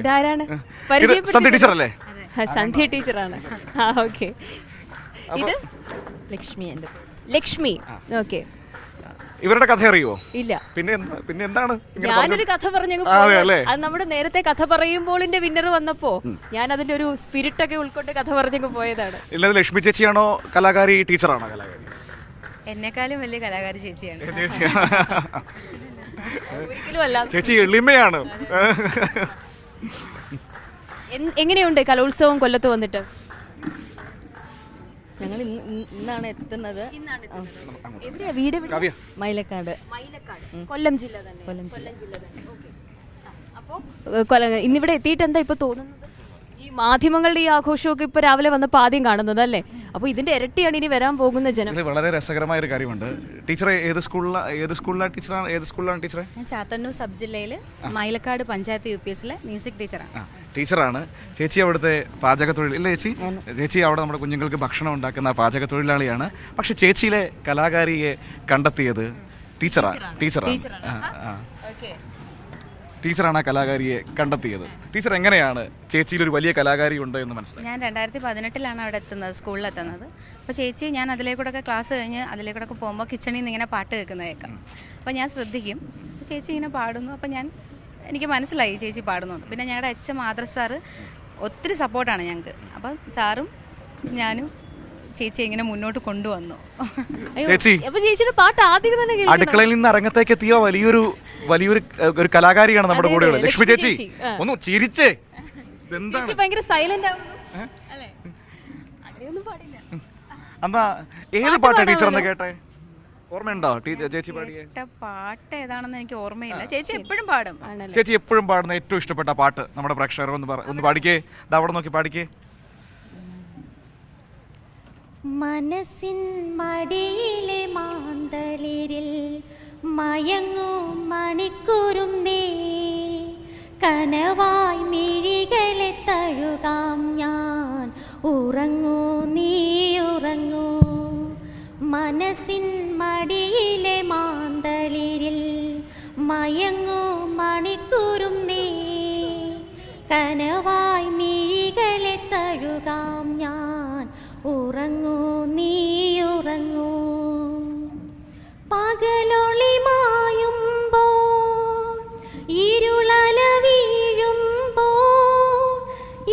ഇതാരാണ്? ഇത് സന്ധ്യ ടീച്ചർ അല്ലേ സന്ധ്യ ടീച്ചറാണ്. ആ ഓക്കെ. ഇത്? ലക്ഷ്മി എന്തോ ലക്ഷ്മി. ഓക്കെ. ഇവരുടെ കഥ അറിയുമോ ഇല്ല. പിന്നെ എന്താ പിന്നെ എന്താണ് ഞാനൊരു കഥ പറഞ്ഞു അതെ നമ്മുടെ നേരത്തെ കഥ പറയുമ്പോളിന്റെ വിന്നർ വന്നപ്പോ ഞാൻ അതിന്റെ ഒരു സ്പിരിറ്റ് ഒക്കെ ഉൾക്കൊണ്ട് കഥ പറഞ്ഞു പോയതാണ്. ഇല്ല ലക്ഷ്മി ചേച്ചിയാണോ കലാകാരി ടീച്ചറാണോ കലാകാരി? എന്നെക്കാളും വലിയ കലാകാരി ചേച്ചിയാണ്. ഒരിക്കലും അല്ല. ചേച്ചി എളിമയാണ്. എങ്ങനെയുണ്ട് കലോത്സവം കൊല്ലത്ത് വന്നിട്ട്? ഞങ്ങൾ ഇന്ന് ഇന്ന് ഇന്നാണ് എത്തുന്നത്. എവിടെയാ വീട്? മൈലക്കാട് കൊല്ലം ജില്ല തന്നെ. കൊല്ലം ജില്ല. തന്നെ. ഓക്കേ. ആ, അപ്പോ ഇന്നിവിടെ എത്തിയിട്ട് എന്താ ഇപ്പൊ തോന്നുന്നത്? ഈ മാധ്യമങ്ങളുടെ ഈ ആഘോഷമൊക്കെ ഇപ്പൊ രാവിലെ വന്നപ്പോൾ ആദ്യം കാണുന്നത് അല്ലേ? അപ്പൊ ഇതിന്റെ ഇരട്ടിയാണ് ഇനി വരാൻ പോകുന്ന ജനം. വളരെ രസകരമായ ഒരു കാര്യമുണ്ട്. ടീച്ചറെ ഏത് സ്കൂളിലാണ് ഏത് സ്കൂളിലാണ് ടീച്ചറാണ് ഏത് സ്കൂളിലാണ് ടീച്ചറെ? ഞാൻ ചാത്തന്നൂർ സബ് ജില്ലയിൽ മൈലക്കാട് പഞ്ചായത്ത് യു പി എസിലെ മ്യൂസിക് ടീച്ചറാണ്. ടീച്ചറാണ്. ചേച്ചി അവിടുത്തെ പാചക തൊഴിൽ ഇല്ല ചേച്ചി ചേച്ചി അവിടെ നമ്മുടെ കുഞ്ഞുങ്ങൾക്ക് ഭക്ഷണം ഉണ്ടാക്കുന്ന പാചക തൊഴിലാളിയാണ് പക്ഷെ ചേച്ചിയിലെ കലാകാരിയെ കണ്ടെത്തിയത് ടീച്ചറാണ് ടീച്ചറാണ്. ആ, ആ. ടീച്ചറാണ് ആ കലാകാരിയെ കണ്ടെത്തിയത്. ടീച്ചർ എങ്ങനെയാണ് ചേച്ചിയിൽ ഒരു വലിയ കലാകാരി ഉണ്ട് എന്ന് മനസ്സിലായി ഞാൻ രണ്ടായിരത്തി പതിനെട്ടിലാണ് അവിടെ എത്തുന്നത് സ്കൂളിൽ എത്തുന്നത് അപ്പോൾ ചേച്ചി ഞാൻ അതിലേക്കൂടെ ക്ലാസ് കഴിഞ്ഞ് അതിലേക്കൂടെ പോകുമ്പോൾ കിച്ചണിൽ നിന്ന് ഇങ്ങനെ പാട്ട് കേൾക്കുന്നത് കേൾക്കാം. അപ്പോൾ ഞാൻ ശ്രദ്ധിക്കും. ചേച്ചി ഇങ്ങനെ പാടുന്നു. അപ്പോൾ ഞാൻ എനിക്ക് മനസ്സിലായി ചേച്ചി പാടുന്നു. പിന്നെ ഞങ്ങളുടെ അച്ഛൻ മാതൃ സാറ് ഒത്തിരി സപ്പോർട്ടാണ് ഞങ്ങൾക്ക് അപ്പം സാറും ഞാനും ചേച്ചി ഇങ്ങനെ മുന്നോട്ട് കൊണ്ടുവന്നു? ചേച്ചി. അപ്പൊ ചേച്ചിയുടെ പാട്ട് ആദ്യം തന്നെ കേൾക്കണം. അടുക്കളയിൽ നിന്ന് അരങ്ങത്തേക്ക് എത്തിയ വലിയൊരു വലിയൊരു ഏഹ്, ഒരു കലാകാരിയാണ് നമ്മുടെ അതെ, കൂടെയുള്ളത് അതെ, ലക്ഷ്മി ചേച്ചി ഒന്ന് ചിരിച്ചേ. ഇതെന്താണ്? ചേച്ചി ഭയങ്കര സൈലന്റ് ആവുന്നു. അല്ലേ? അങ്ങനെയൊന്നും പാടില്ല. എന്നാ ഏത് പാട്ടാ ടീച്ചർ എന്ന് കേട്ടെ? ഓർമ്മയുണ്ടോ? ടീ- ചേച്ചി പാടിയേ? കേട്ട പാട്ട് ഏതാണെന്ന് എനിക്ക് ഓർമ്മയില്ല. ചേച്ചി എപ്പോഴും പാടും. ആണല്ലേ? ചേച്ചി എപ്പോഴും പാടുന്ന ഏറ്റവും ഇഷ്ടപ്പെട്ട പാട്ട് നമ്മുടെ പ്രേക്ഷകർ ഒന്ന് പറ- ഒന്ന് പാടിക്കേ. ദാ അവിടെ നോക്കി പാടിക്കേ. മനസ്സിൻ മടിയിലെ മാന്തളിരിൽ മയങ്ങും നീ. കനവായി മിഴികളെ തഴുകാം ഞാൻ. ഉറങ്ങൂ നീ ഉറങ്ങൂ. മനസ്സിൻ മടിയിലെ മാന്തളിരിൽ മയങ്ങൂ നീ. കനവായി മിഴികളെ തഴുകാം ഉറങ്ങൂ നീ ഉറങ്ങൂ. പകലൊളി മായുമ്പോൾ ഇരുളല വീഴുമ്പോൾ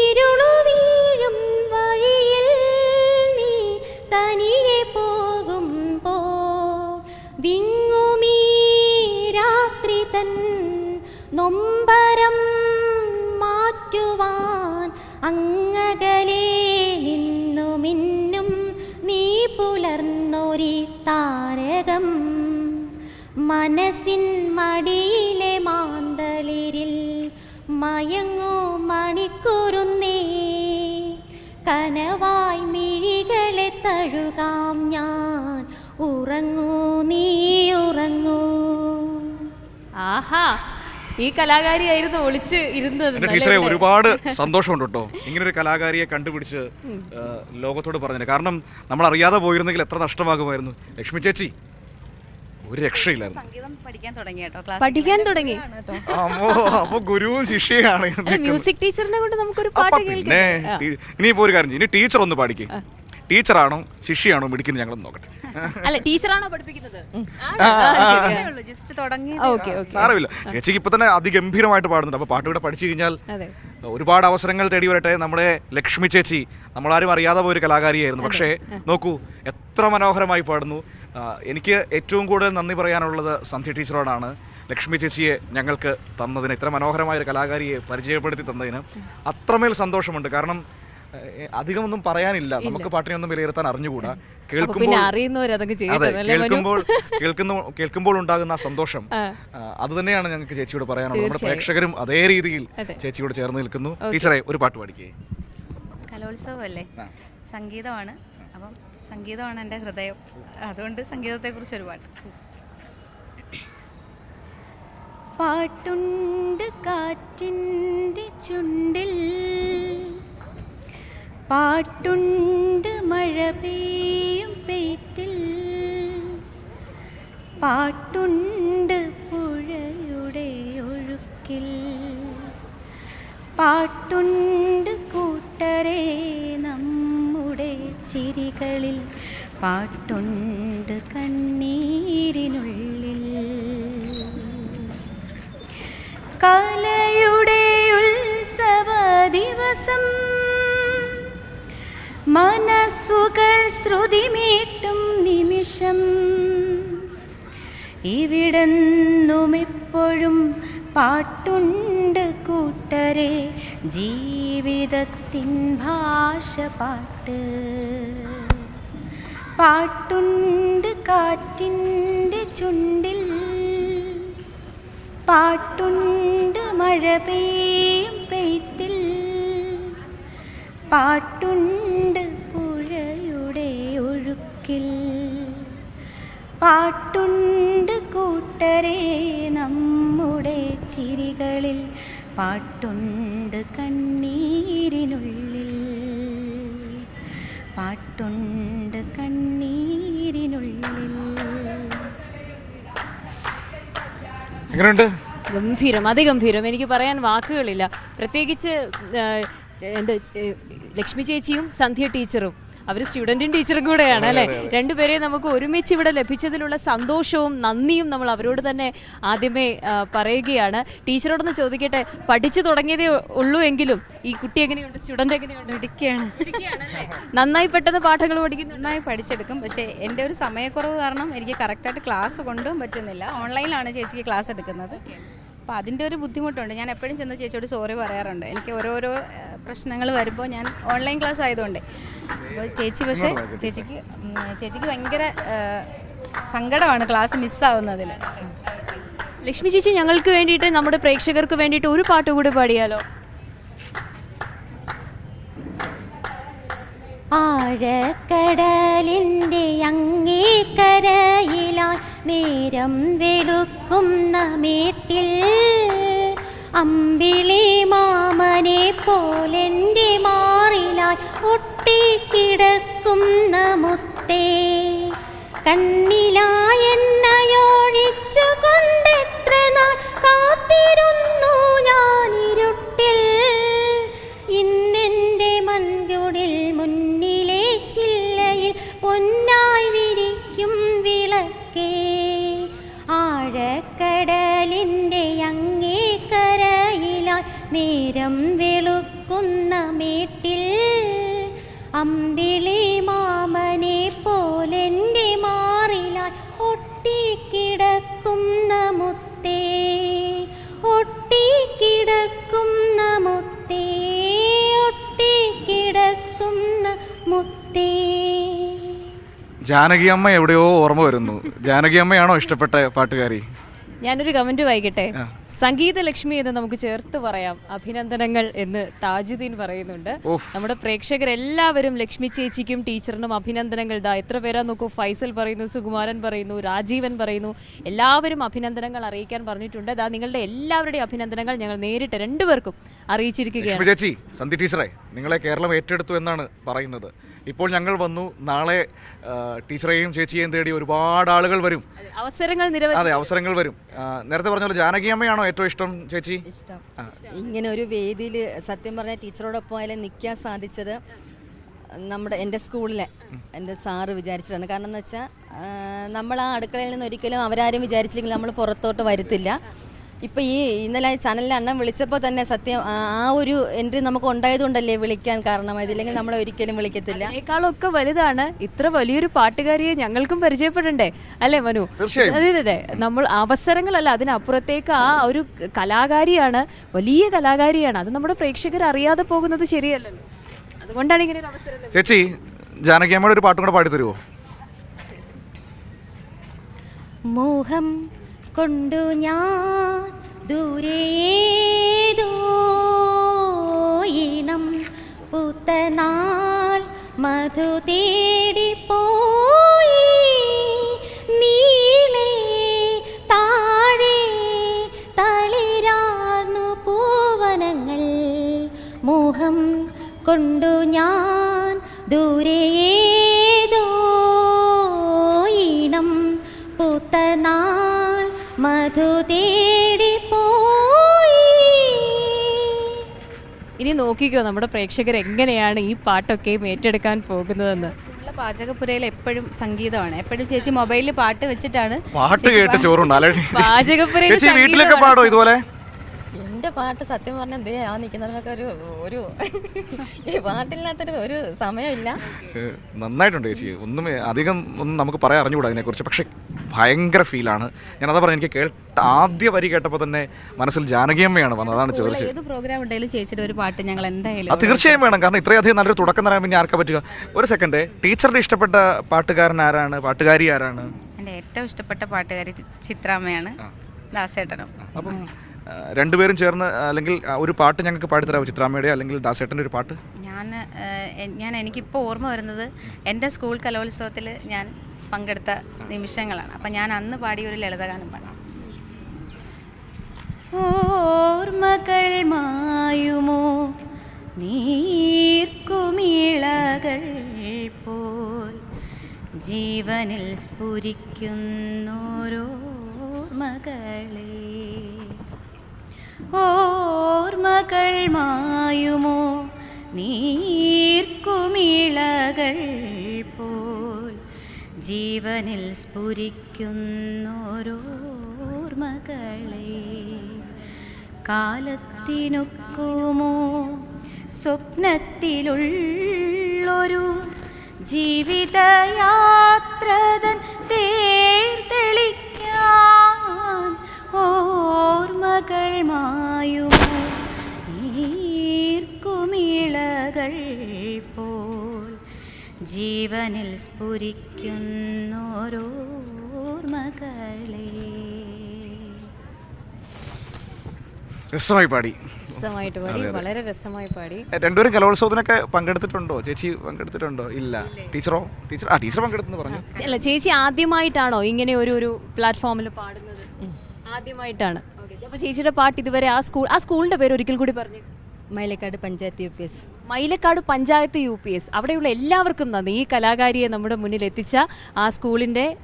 ഇരുളു വീഴും വഴിയിൽ നീ തനിയെ പോകുമ്പോൾ. വിങ്ങുമീ രാത്രി തൻ നൊമ്പരം മാറ്റുവാൻ അങ്ങകലെ മനസ്സിൻ മടിയിലെ മാന്തളിരിൽ മയങ്ങോ മണിക്കൂറുന്നേ. കനവായി മിഴികളെ തഴുകാം ഞാൻ. ഉറങ്ങൂ നീ ഉറങ്ങൂ. ആഹാ ഈ കലാകാരിയായിരുന്നു ഒളിച്ച് ഇരുന്നത്. എന്റെ ടീച്ചറെ. ഒരുപാട് സന്തോഷമുണ്ട് കേട്ടോ. ഇങ്ങനെ ഒരു കലാകാരിയെ കണ്ടുപിടിച്ച് ലോകത്തോട് പറഞ്ഞത് കാരണം നമ്മൾ അറിയാതെ പോയിരുന്നെങ്കിൽ എത്ര നഷ്ടമാകുമായിരുന്നു. ലക്ഷ്മി ചേച്ചി ഒരു രക്ഷയില്ലായിരുന്നു സംഗീതം പഠിക്കാൻ തുടങ്ങി കേട്ടോ ക്ലാസ് പഠിക്കാൻ തുടങ്ങി. അമ്മോ അപ്പൊ ഗുരുവും ശിഷ്യയാണ് അല്ല, മ്യൂസിക് ടീച്ചറിനെ കൊണ്ട് നമുക്കൊരു അപ്പൊ പാട്ട് പിന്നെ കേൾക്കാം. ടീ- ഇനിയിപ്പോ ഒരു കാര്യം ചെയ്യ്. ഇനി ടീച്ചർ ഒന്ന് പഠിക്കും. ടീച്ചറാണോ ശിഷ്യയാണോ മിടിക്കുന്നത് ഞങ്ങൾ നോക്കട്ടെ. അല്ല ടീച്ചറാണോ പഠിപ്പിക്കുന്നത്? ആ. ജസ്റ്റ് തുടങ്ങി ഓക്കെ ഓക്കെ. സാരമില്ല. ചേച്ചിക്ക് ഇപ്പൊ തന്നെ അതിഗംഭീരമായിട്ട് പാടുന്നുണ്ട്. അപ്പൊ പാട്ട് കൂടെ പഠിച്ചു കഴിഞ്ഞാൽ അതെ. ഒരുപാട് അവസരങ്ങൾ തേടി വരട്ടെ. നമ്മുടെ ലക്ഷ്മി ചേച്ചി നമ്മളാരും അറിയാതെ പോയൊരു കലാകാരിയായിരുന്നു. പക്ഷേ നോക്കൂ എത്ര മനോഹരമായി പാടുന്നു. എനിക്ക് ഏറ്റവും കൂടുതൽ നന്ദി പറയാനുള്ളത് സന്ധ്യ ടീച്ചറോടാണ്. ലക്ഷ്മി ചേച്ചിയെ ഞങ്ങൾക്ക് തന്നതിന് ഇത്ര മനോഹരമായ ഒരു കലാകാരിയെ പരിചയപ്പെടുത്തി തന്നതിന് അത്രമേൽ സന്തോഷമുണ്ട്. കാരണം അധികമൊന്നും പറയാനില്ല. നമുക്ക് പാട്ടിനെ ഒന്നും വിലയിരുത്താൻ അറിഞ്ഞുകൂടാ. കേൾക്കുമ്പോൾ കേൾക്കുമ്പോൾ കേൾക്കുന്ന കേൾക്കുമ്പോൾ ഉണ്ടാകുന്ന ആ സന്തോഷം. അത് തന്നെയാണ് ഞങ്ങൾക്ക് ചേച്ചിയോട് പറയാനുള്ളത്. നമ്മുടെ പ്രേക്ഷകരും അതേ രീതിയിൽ ചേച്ചിയോട് ചേർന്ന് നിൽക്കുന്നു. ടീച്ചറെ ഒരു പാട്ട് പാടിക്കേ. കലോത്സവമല്ലേ? അല്ലേ സംഗീതമാണ്. അപ്പം സംഗീതമാണ് എന്റെ ഹൃദയം. അതുകൊണ്ട് സംഗീതത്തെക്കുറിച്ച് ഒരു പാട്ട് പാട്ടുണ്ട് കാറ്റിന്റെ ചുണ്ടിൽ പാട്ടുണ്ട് മഴ പെയ്യും പെയ്ത്തിൽ പാട്ടുണ്ട് പുഴയുടെ ഒഴുക്കിൽ പാട്ടുണ്ട് ചിരികളിൽ പാട്ടുണ്ട് കണ്ണീരിനുള്ളിൽ. കലയുടെ ഉത്സവ ദിവസം മനസ്സുകൾ ശ്രുതിമീട്ടും നിമിഷം. ഇവിടെന്നും ഇപ്പോഴും പാട്ടുണ്ട് കൂട്ടരെ ജീവിതത്തിൻ ഭാഷ പാട്ട്. പാട്ടുണ്ട് കാറ്റിന്റെ ചുണ്ടിൽ പാട്ടുണ്ട് മഴ പെയ്യും പെയ്ത്തിൽ പാട്ടുണ്ട് പുഴയുടെ ഒഴുക്കിൽ പാട്ടുണ്ട് കൂട്ടരെ നമ്മുടെ ചിരികളിൽ പാട്ടുണ്ട് കണ്ണീരിനുള്ളിൽ പാട്ടുണ്ട് കണ്ണീരിനുള്ളിൽ. എങ്ങനെയുണ്ട് ഗംഭീരം അതിഗംഭീരം. എനിക്ക് പറയാൻ വാക്കുകളില്ല. പ്രത്യേകിച്ച് എന്താ ലക്ഷ്മി ചേച്ചിയും സന്ധ്യ ടീച്ചറും. അവർ സ്റ്റുഡന്റും ടീച്ചറും കൂടെയാണ് അല്ലേ? രണ്ടുപേരെയും നമുക്ക് ഒരുമിച്ച് ഇവിടെ ലഭിച്ചതിലുള്ള സന്തോഷവും നന്ദിയും നമ്മൾ അവരോട് തന്നെ ആദ്യമേ പറയുകയാണ്. ടീച്ചറോടൊന്ന് ചോദിക്കട്ടെ പഠിച്ചു തുടങ്ങിയതേ ഉള്ളൂ എങ്കിലും ഈ കുട്ടി എങ്ങനെയുണ്ട്? സ്റ്റുഡന്റ് എങ്ങനെയുണ്ട്? ഇടുക്കിയാണ്? നന്നായി പെട്ടെന്ന് പാഠങ്ങൾ പഠിക്കുന്നു. നന്നായി പഠിച്ചെടുക്കും. പക്ഷേ എന്റെ ഒരു സമയക്കുറവ് കാരണം എനിക്ക് കറക്റ്റായിട്ട് ക്ലാസ് കൊണ്ടും പറ്റുന്നില്ല. ഓൺലൈനിലാണ് ചേച്ചിക്ക് ക്ലാസ് എടുക്കുന്നത്. അപ്പോൾ അതിന്റെ ഒരു ബുദ്ധിമുട്ടുണ്ട്. ഞാൻ എപ്പോഴും ചെന്ന് ചേച്ചിയോട് സോറി പറയാറുണ്ട്. എനിക്ക് ഓരോരോ പ്രശ്നങ്ങൾ വരുമ്പോൾ ഞാൻ ഓൺലൈൻ ക്ലാസ് ആയതുകൊണ്ട്. ചേച്ചി പക്ഷേ ചേച്ചിക്ക് ചേച്ചിക്ക് ഭയങ്കര സങ്കടമാണ് ക്ലാസ് മിസ്സാവുന്നതിൽ. ലക്ഷ്മി ചേച്ചി ഞങ്ങൾക്ക് വേണ്ടിയിട്ട് നമ്മുടെ പ്രേക്ഷകർക്ക് വേണ്ടിയിട്ട് ഒരു പാട്ട് കൂടി പാടിയാലോ? ആഴക്കടലിന്റെ അങ്ങേക്കരയിലായി നേരം വെളുക്കുന്ന മേട്ടിൽ. അമ്പിളി മാമനെ പോലെന്റെ ഒട്ടിക്കിടക്കുന്ന മുത്തേ കണ്ണിലായെണ്ണയൊഴിച്ചു കൊണ്ടെത്ര നാൾ കാത്തിരുന്നു ഞാനിരുട്ടിൽ. ഇന്നെന്റെ മൺകുടിൽ മുന്നിലെ ചില്ലയിൽ പൊന്നായി വിരിക്കും വിളക്കേ. ആഴക്കടലിന്റെ അങ്ങേക്കരയിലായി നേരം വെളുക്കുന്ന മേട്ടിൽ അമ്പിളി മാമനെ പോലെന്റെ മാറിലായി ഒട്ടിക്കിടക്കുന്ന മുത്തേ ഒട്ടിക്കിടക്കുന്ന മുത്തേ ഒട്ടിക്കിടക്കുന്ന മുത്തേ. ജാനകി അമ്മ എവിടെയോ ഓർമ്മ വരുന്നു. ജാനകി അമ്മയാണോ ഇഷ്ടപ്പെട്ട പാട്ടുകാരി? ഞാനൊരു കമന്റ് വായിക്കട്ടെ. സംഗീത ലക്ഷ്മി എന്ന് നമുക്ക് ചേർത്ത് പറയാം അഭിനന്ദനങ്ങൾ എന്ന് താജുദ്ദീൻ പറയുന്നുണ്ട്. നമ്മുടെ പ്രേക്ഷകർ എല്ലാവരും ലക്ഷ്മി ചേച്ചിക്കും ടീച്ചറിനും അഭിനന്ദനങ്ങൾ. ഇതാ എത്ര പേരാ നോക്കൂ. ഫൈസൽ പറയുന്നു സുകുമാരൻ പറയുന്നു രാജീവൻ പറയുന്നു. എല്ലാവരും അഭിനന്ദനങ്ങൾ അറിയിക്കാൻ പറഞ്ഞിട്ടുണ്ട്. ദാ നിങ്ങളുടെ എല്ലാവരുടെയും അഭിനന്ദനങ്ങൾ ഞങ്ങൾ നേരിട്ട് രണ്ടുപേർക്കും അറിയിച്ചിരിക്കുകയാണ്. ചേച്ചി സന്ധി ടീച്ചറെ. നിങ്ങളെ കേരളം ഏറ്റെടുത്തു എന്നാണ് പറയുന്നത്. ഇപ്പോൾ ഞങ്ങൾ വന്നു. നാളെ ടീച്ചറേയും ചേച്ചിയെയും തേടി ഒരുപാട് ആളുകൾ വരും. അവസരങ്ങൾ അതെ അവസരങ്ങൾ വരും. നേരത്തെ പറഞ്ഞ പോലെ ജാനകി അമ്മയാണോ ഏറ്റവും ഇഷ്ടം ചേച്ചി? ഇഷ്ടം. ഇങ്ങനെ ഒരു വേദിയിൽ സത്യം പറഞ്ഞ ടീച്ചറോടൊപ്പം അതിൽ നിൽക്കാൻ സാധിച്ചത് നമ്മുടെ എന്റെ സ്കൂളിലെ എന്റെ സാറ് വിചാരിച്ചിട്ടാണ്. കാരണം എന്ന് വെച്ചാൽ നമ്മൾ ആ അടുക്കളയിൽ നിന്ന് ഒരിക്കലും അവരാരും വിചാരിച്ചില്ലെങ്കിൽ നമ്മൾ പുറത്തോട്ട് വരുത്തില്ല. ഇപ്പം ഈ ഇന്നലെ ചാനലിൽ അണ്ണൻ വിളിച്ചപ്പോൾ തന്നെ സത്യം ആ ഒരു എൻട്രി നമുക്ക് ഉണ്ടായതുകൊണ്ടല്ലേ വിളിക്കാൻ കാരണം? ഇല്ലെങ്കിൽ നമ്മൾ ഒരിക്കലും വിളിക്കത്തില്ല. അതിനേക്കാളൊക്കെ വലുതാണ്. ഇത്ര വലിയൊരു പാട്ടുകാരിയെ ഞങ്ങൾക്കും പരിചയപ്പെടണ്ടേ? അല്ലേ മനു? അതെ അതെ നമ്മൾ അവസരങ്ങളല്ല അതിനപ്പുറത്തേക്ക് ആ ഒരു കലാകാരിയാണ് വലിയ കലാകാരിയാണ്. അത് നമ്മുടെ പ്രേക്ഷകർ അറിയാതെ പോകുന്നത് ശരിയല്ലല്ലോ. അതുകൊണ്ടാണ് ഇങ്ങനെ ഒരു അവസരം ചേച്ചി ജാനകിയമ്മയുടെ ഒരു പാട്ട് കൂടെ പാടി തരുമോ മോഹം കൊണ്ടു ഞാൻ ദൂരേതോ ഇണം. പുത്തനാൾ മധു തേടി പോയി. നീളെ താഴെ തളിരാർന്നു പൂവനങ്ങൾ. മോഹം കൊണ്ടു ഞാൻ ദൂരേതോ നോക്കിക്കോ നമ്മുടെ പ്രേക്ഷകർ എങ്ങനെയാണ് ഈ പാട്ടൊക്കെ ഏറ്റെടുക്കാൻ പോകുന്നതെന്ന്. പാചകപ്പുരയിൽ എപ്പോഴും സംഗീതമാണ്. എപ്പോഴും ചേച്ചി മൊബൈലിൽ പാട്ട് വെച്ചിട്ടാണ് പാട്ട് കേട്ട് ചോറുണ്ട് പാചകപ്പുരയിൽ ചേച്ചി വീട്ടിലൊക്കെ പാടോ ഇതുപോലെ? പാട്ട് സത്യം പറഞ്ഞാൽ ദേ ആ നിക്കുന്നവർക്കൊക്കെ ഒരു ഒരു ഈ പാട്ടില്ലാത്തൊരു ഒരു സമയമില്ല. നന്നായിട്ടുണ്ട് ചേച്ചി. ഒന്നും അധികം ഒന്നും നമുക്ക് പറയാൻ അറിഞ്ഞുകൂടാ അതിനെക്കുറിച്ച് പക്ഷേ ഭയങ്കര ഫീലാണ്. ഞാനതാ പറഞ്ഞു എനിക്ക് കേട്ട ആദ്യ വരി കേട്ടപ്പോൾ തന്നെ മനസ്സിൽ ജാനകിയമ്മയാണ് വന്നത്. അതാണ് ചോദിച്ചത്. ഏത് പ്രോഗ്രാം ഉണ്ടെങ്കിലും ചേച്ചിയുടെ ഒരു പാട്ട് ഞങ്ങൾ അത് എന്തായാലും തീർച്ചയായും വേണം. കാരണം ഇത്രയധികം നല്ലൊരു തുടക്കം തരാൻ പിന്നെ ആർക്കാ പറ്റുക? ഒരു സെക്കൻഡ് ടീച്ചറുടെ ഇഷ്ടപ്പെട്ട പാട്ടുകാരൻ ആരാണ്? പാട്ടുകാരി ആരാണ്? എന്റെ ഏറ്റവും ഇഷ്ടപ്പെട്ട പാട്ടുകാരി ചിത്രാമ്മയാണ്. ദാസേട്ടനും. അപ്പം രണ്ടുപേരും ചേർന്ന് അല്ലെങ്കിൽ ഒരു പാട്ട് ഞങ്ങൾക്ക് പാടിത്തരാമോ ചിത്രാമ്മയുടെ അല്ലെങ്കിൽ ദാസേട്ടന്റെ ഒരു പാട്ട്? ഞാൻ ഞാൻ എനിക്കിപ്പോൾ ഓർമ്മ വരുന്നത് എന്റെ സ്കൂൾ കലോത്സവത്തിൽ ഞാൻ പങ്കെടുത്ത നിമിഷങ്ങളാണ്. അപ്പം ഞാൻ അന്ന് പാടിയ ഒരു ലളിതഗാനം പാടാം. ഓർമ്മകൾ മായുമോ? നീർക്കുമിളകൾ പോൽ ജീവനിൽ സ്ഫുരിക്കുന്നോരോർമ്മകളെ. ഓർമ്മകൾ മായുമോ? നീർക്കുമിളകൾ പോൽ ജീവനിൽ സ്ഫുരിക്കുന്നോരോർമ്മകളെ കാലത്തിനൊക്കുമോ? സ്വപ്നത്തിലുള്ളൊരു ജീവിതയാത്രതൻ തേർത്തെളിക്കാൻ ഓർമ്മകൾ മായുമോ? നീർക്കുമിളകൾ പോൽ ജീവനിൽ രസമായി പാടി. രസമായിട്ട് പാടി. വളരെ രസമായി പാടി. രണ്ടുപേരും കലോത്സവത്തിനൊക്കെ പങ്കെടുത്തിട്ടുണ്ടോ? ചേച്ചി പങ്കെടുത്തിട്ടുണ്ടോ? ഇല്ല. ടീച്ചറോ? ടീച്ചർ ആ ടീച്ചർ പങ്കെടുത്തെന്ന് പറഞ്ഞു. അല്ല ചേച്ചി ആദ്യമായിട്ടാണോ ഇങ്ങനെ ഒരു ഒരു പ്ലാറ്റ്ഫോമിൽ പാടുന്നത്? ആദ്യമായിട്ടാണ്. അപ്പൊ ചേച്ചിയുടെ പാട്ട് ഇതുവരെ ആ സ്കൂൾ ആ സ്കൂളിന്റെ പേര് ഒരിക്കൽ കൂടി പറഞ്ഞു. Mylakkad panchayat U P S. Mylakkad panchayat U P S. അവിടെയുള്ള എല്ലാവർക്കും നന്ദി. ഈ കലാകാരിയെ നമ്മുടെ മുന്നിൽ എത്തിച്ച ആ സ്കൂളിന്റെ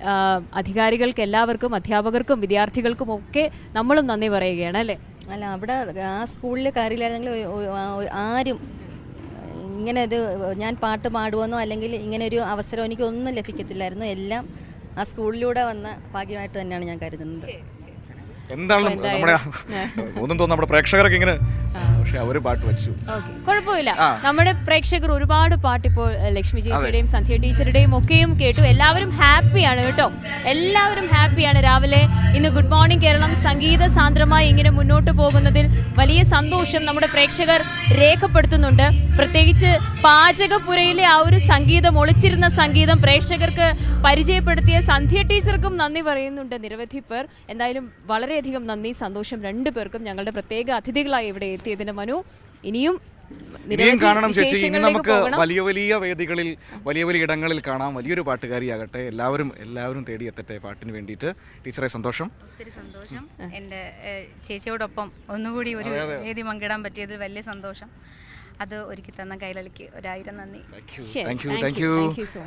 അധികാരികൾക്ക് എല്ലാവർക്കും അധ്യാപകർക്കും വിദ്യാർത്ഥികൾക്കും ഒക്കെ നമ്മളും നന്ദി പറയുകയാണ് അല്ലേ? അല്ല അവിടെ ആ സ്കൂളിൽ ആ- ആരും ഇങ്ങനെ ഇത് ഞാൻ പാട്ട് പാടുമെന്നോ അല്ലെങ്കിൽ ഇങ്ങനെ ഒരു അവസരം എനിക്കൊന്നും ലഭിക്കത്തില്ലായിരുന്നു. എല്ലാം ആ സ്കൂളിലൂടെ വന്ന ഭാഗ്യമായിട്ട് തന്നെയാണ് ഞാൻ കരുതുന്നത്. എന്താണ് നമ്മുടെ ഒന്നും തോന്നുന്നു നമ്മുടെ പ്രേക്ഷകരൊക്കെ ഇങ്ങനെ പക്ഷെ അവർ പാട്ട് വെച്ചു. കുഴപ്പമില്ല. നമ്മുടെ പ്രേക്ഷകർ ഒരുപാട് പാട്ട് ഇപ്പോൾ ലക്ഷ്മി ചേച്ചിയുടെയും സന്ധ്യ ടീച്ചറുടെയും ഒക്കെയും കേട്ടു. എല്ലാവരും ഹാപ്പിയാണ് കേട്ടോ. എല്ലാവരും ഹാപ്പിയാണ് രാവിലെ. ഇന്ന് ഗുഡ് മോർണിംഗ് കേരളം. സംഗീത സാന്ദ്രമായി ഇങ്ങനെ മുന്നോട്ട് പോകുന്നതിൽ വലിയ സന്തോഷം നമ്മുടെ പ്രേക്ഷകർ രേഖപ്പെടുത്തുന്നുണ്ട്. പ്രത്യേകിച്ച് പാചകപ്പുരയിലെ ആ ഒരു സംഗീതം ഒളിച്ചിരുന്ന സംഗീതം പ്രേക്ഷകർക്ക് പരിചയപ്പെടുത്തിയ സന്ധ്യ ടീച്ചർക്കും നന്ദി പറയുന്നുണ്ട് നിരവധി പേർ. എന്തായാലും വളരെയധികം നന്ദി സന്തോഷം രണ്ടു പേർക്കും ഞങ്ങളുടെ പ്രത്യേക അതിഥികളായി ഇവിടെ എത്തിയതിന് മനു ഇനിയും ഇനിയും കാണണം ചേച്ചി ഇനി നമുക്ക് വലിയ വലിയ വേദികളിൽ വലിയ വലിയ ഇടങ്ങളിൽ കാണാം. വലിയൊരു പാട്ടുകാരിയാകട്ടെ. എല്ലാവരും എല്ലാവരും തേടി എത്തട്ടെ പാട്ടിന് വേണ്ടിയിട്ട്. ടീച്ചറെ സന്തോഷം. ഒത്തിരി സന്തോഷം. എന്റെ ചേച്ചിയോടൊപ്പം ഒന്നുകൂടി ഒരു വേദി പങ്കിടാൻ പറ്റിയതിൽ വലിയ സന്തോഷം. അത് ഒരുക്കി തന്ന കൈലളിക്ക് ഒരായിരം നന്ദി. Thank you thank you thank you so